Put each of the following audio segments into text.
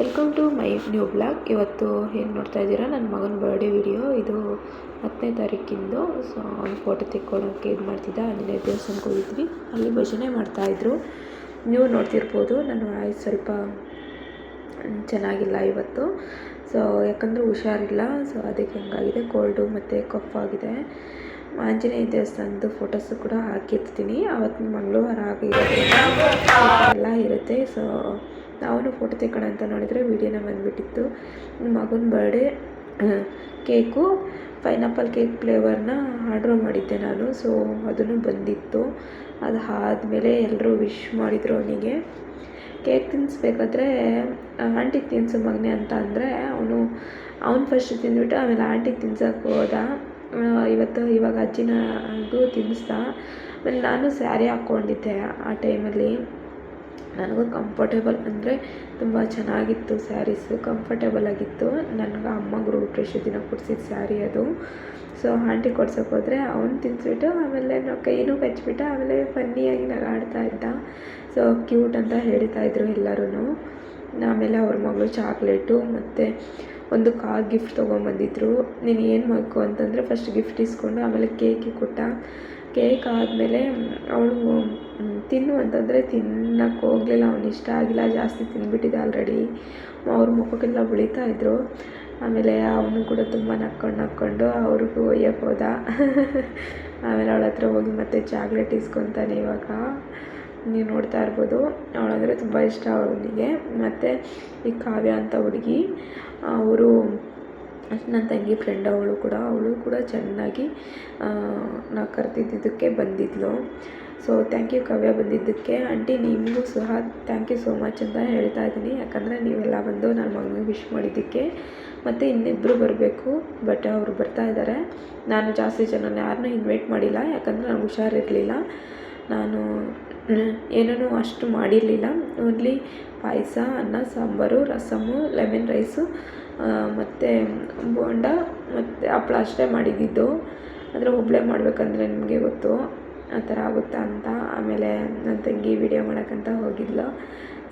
Welcome to my new blog ಇವತ್ತು ಏನು ನೋಡ್ತಾ ಇದ್ದೀರಾ? ನನ್ನ ಮಗನ ಬರ್ಡೇ ವಿಡಿಯೋ ಇದು ಹತ್ತನೇ ತಾರೀಕಿಂದು. ಸೊ ಅವ್ನು ಫೋಟೋ ತೆಕ್ಕೊಳ್ಳೋಕ್ಕೆ ಇದು ಮಾಡ್ತಿದ್ದ. ಆಂಜನೇಯ ದೇವಸ್ಥಾನಕ್ಕೆ ಹೋಗಿದ್ವಿ. ಅಲ್ಲಿ ಭಜನೆ ಮಾಡ್ತಾಯಿದ್ರು ನೀವು ನೋಡ್ತಿರ್ಬೋದು, ನನ್ನ ವಾಯ್ಸ್ ಸ್ವಲ್ಪ ಚೆನ್ನಾಗಿಲ್ಲ ಇವತ್ತು. ಸೊ ಯಾಕಂದರೆ ಹುಷಾರಿಲ್ಲ. ಸೊ ಅದಕ್ಕೆ ಹಂಗಾಗಿದೆ. ಕೋಲ್ಡು ಮತ್ತು ಕಫಾಗಿದೆ ಆಂಜನೇಯ ದೇವಸ್ಥಾನದ ಫೋಟೋಸು ಕೂಡ ಹಾಕಿರ್ತೀನಿ. ಅವತ್ತು ಮಂಗಳವಾರ ಆಗಿರೋದ್ರಿಂದ ಎಲ್ಲ ಇರುತ್ತೆ. ಸೊ ನಾವು ಫೋಟೋ ತೆಕ್ಕೋಣ ಅಂತ ನೋಡಿದರೆ ವೀಡಿಯೋನ ಬಂದುಬಿಟ್ಟಿತ್ತು. ಮಗನ ಬರ್ಡೇ ಕೇಕು ಪೈನಾಪಲ್ ಕೇಕ್ ಫ್ಲೇವರ್ನ ಆರ್ಡ್ರ್ ಮಾಡಿದ್ದೆ ನಾನು. ಸೊ ಅದನ್ನು ಬಂದಿತ್ತು. ಅದು ಆದಮೇಲೆ ಎಲ್ಲರೂ ವಿಶ್ ಮಾಡಿದರು ಅವನಿಗೆ. ಕೇಕ್ ತಿನ್ನಿಸ್ಬೇಕಾದ್ರೆ ಆಂಟಿಗೆ ತಿನ್ನಿಸು ಮಗನೇ ಅಂತ ಅಂದರೆ ಅವನು, ಅವ್ನು ಫಸ್ಟ್ ತಿಂದುಬಿಟ್ಟು ಆಮೇಲೆ ಆಂಟಿಗೆ ತಿನ್ಸೋಕೆ ಹೋದ. ಇವತ್ತು ಇವಾಗ ಅಜ್ಜಿನಗೂ ತಿನ್ನಿಸ್ದ ಆಮೇಲೆ ನಾನು ಸ್ಯಾರಿ ಹಾಕ್ಕೊಂಡಿದ್ದೆ ಆ ಟೈಮಲ್ಲಿ ನನಗೂ ಕಂಫರ್ಟೇಬಲ್ ಅಂದರೆ ತುಂಬ ಚೆನ್ನಾಗಿತ್ತು ಸ್ಯಾರೀಸು ಕಂಫರ್ಟೇಬಲ್ ಆಗಿತ್ತು. ನನಗೆ ಅಮ್ಮ ಗೃಹಪ್ರವೇಶ ದಿನ ಕೊಡ್ಸಿದ್ದು ಸ್ಯಾರಿ ಅದು. ಸೊ ಆಂಟಿ ಕೊಡ್ಸೋಕೆ ಹೋದರೆ ಅವ್ನು ತಿನ್ನಿಸ್ಬಿಟ್ಟು ಆಮೇಲೆ ನಾವು ಕೈನೂ ಕಚ್ಬಿಟ್ಟು ಆಮೇಲೆ ಫನ್ನಿಯಾಗಿ ನಗಾಡ್ತಾ ಇದ್ದ. ಸೊ ಕ್ಯೂಟ್ ಅಂತ ಹೇಳ್ತಾ ಇದ್ರು ಎಲ್ಲರೂ ಆಮೇಲೆ ಅವ್ರ ಮಗಳು ಚಾಕ್ಲೇಟು ಮತ್ತು ಒಂದು ಕಾರ್ ಗಿಫ್ಟ್ ತೊಗೊಂಬಂದಿದ್ರು. ನೀನು ಏನು ಮಾಡಬೇಕು ಅಂತಂದರೆ ಫಸ್ಟ್ ಗಿಫ್ಟ್ ಇಸ್ಕೊಂಡು ಆಮೇಲೆ ಕೇಕಿಗೆ ಕೊಟ್ಟ. ಕೇಕ್ ಆದಮೇಲೆ ಅವಳು ತಿನ್ನು ಅಂತಂದರೆ ತಿನ್ನಕ್ಕೆ ಹೋಗಲಿಲ್ಲ ಇಷ್ಟ ಆಗಿಲ್ಲ, ಜಾಸ್ತಿ ತಿಂದ್ಬಿಟ್ಟಿದ್ದ ಆಲ್ರೆಡಿ ಅವ್ರ ಮುಖಕ್ಕೆಲ್ಲ ಬಳಿತಾ ಇದ್ದರು ಆಮೇಲೆ ಅವನು ಕೂಡ ತುಂಬ ನಕ್ಕೊಂಡು ನಕ್ಕೊಂಡು, ಅವ್ರಿಗೂ ಒಯ್ಯಕ್ಕೆ ಹೋದ? ಆಮೇಲೆ ಅವಳ ಹತ್ರ ಹೋಗಿ ಮತ್ತೆ ಚಾಕ್ಲೇಟ್ ಇಸ್ಕೊತಾನೆ ಇವಾಗ. ನೀವು ನೋಡ್ತಾ ಇರ್ಬೋದು, ಅವಳಂದರೆ ತುಂಬ ಇಷ್ಟ ಅವನಿಗೆ. ಮತ್ತು ಈ ಕಾವ್ಯ ಅಂತ ಹುಡುಗಿ ಅವರು ನನ್ನ ತಂಗಿ ಫ್ರೆಂಡ್ ಅವಳು ಕೂಡ ಅವಳು ಕೂಡ ಚೆನ್ನಾಗಿ ನಾ ಕರೆದಿದ್ದಕ್ಕೆ ಬಂದಿದ್ಲು. ಸೊ ಥ್ಯಾಂಕ್ ಯು ಕವ್ಯ ಬಂದಿದ್ದಕ್ಕೆ. ಆಂಟಿ ನಿಮಗೂ ಸಹ ಥ್ಯಾಂಕ್ ಯು ಸೋ ಮಚ್ ಅಂತ ಹೇಳ್ತಾ ಇದ್ದೀನಿ. ಯಾಕಂದರೆ ನೀವೆಲ್ಲ ಬಂದು ನನ್ನ ಮಗನಿಗೆ ವಿಶ್ ಮಾಡಿದ್ದಕ್ಕೆ. ಮತ್ತು ಇನ್ನಿಬ್ಬರು ಬರಬೇಕು ಬಟ್ ಅವರು ಬರ್ತಾ ಇದ್ದಾರೆ ನಾನು ಜಾಸ್ತಿ ಜನನ ಯಾರನ್ನೂ ಇನ್ವೈಟ್ ಮಾಡಿಲ್ಲ. ಯಾಕಂದರೆ ನನಗೆ ಹುಷಾರಿರಲಿಲ್ಲ. ನಾನು ಏನೂ ಅಷ್ಟು ಮಾಡಿರಲಿಲ್ಲ. ಓನ್ಲಿ ಪಾಯಸ, ಅನ್ನ, ಸಾಂಬಾರು ರಸಮ್ಮು ಲೆಮನ್ ರೈಸು ಮತ್ತು ಬೋಂಡ, ಮತ್ತು ಹಪ್ಳ ಅಷ್ಟೇ ಮಾಡಿದ್ದಿದ್ದು ಆದರೆ ಒಬ್ಬಳೇ ಮಾಡಬೇಕಂದ್ರೆ ನಿಮಗೆ ಗೊತ್ತು ಆ ಥರ ಆಗುತ್ತಾ ಅಂತ. ಆಮೇಲೆ ನನ್ನ ತಂಗಿ ವೀಡಿಯೋ ಮಾಡೋಕ್ಕಂತ ಹೋಗಿದ್ಲು.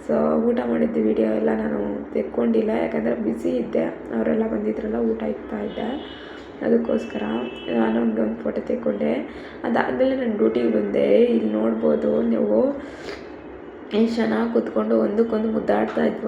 ಸೊ ಊಟ ಮಾಡಿದ್ದು ವೀಡಿಯೋ ಎಲ್ಲ ನಾನು ತೆಕ್ಕೊಂಡಿಲ್ಲ. ಯಾಕಂದರೆ ಬ್ಯುಸಿ ಇದ್ದೆ. ಅವರೆಲ್ಲ ಬಂದಿದ್ರಲ್ಲ, ಊಟ ಇಕ್ತಾ ಇದ್ದೆ. ಅದಕ್ಕೋಸ್ಕರ, ನಾನು ಒಂದು ಫೋಟೋ ತೆಕ್ಕೊಂಡೆ. ಅದಾದಮೇಲೆ ನಾನು ಡ್ಯೂಟಿಗೆ ಬಂದೆ. ಇಲ್ಲಿ ನೋಡ್ಬೋದು ನೀವು. ಎಷ್ಟು ಚೆನ್ನಾಗಿ ಕೂತ್ಕೊಂಡು ಒಂದಕ್ಕೊಂದು ಮುದ್ದಾಡ್ತಾ ಇದ್ವು.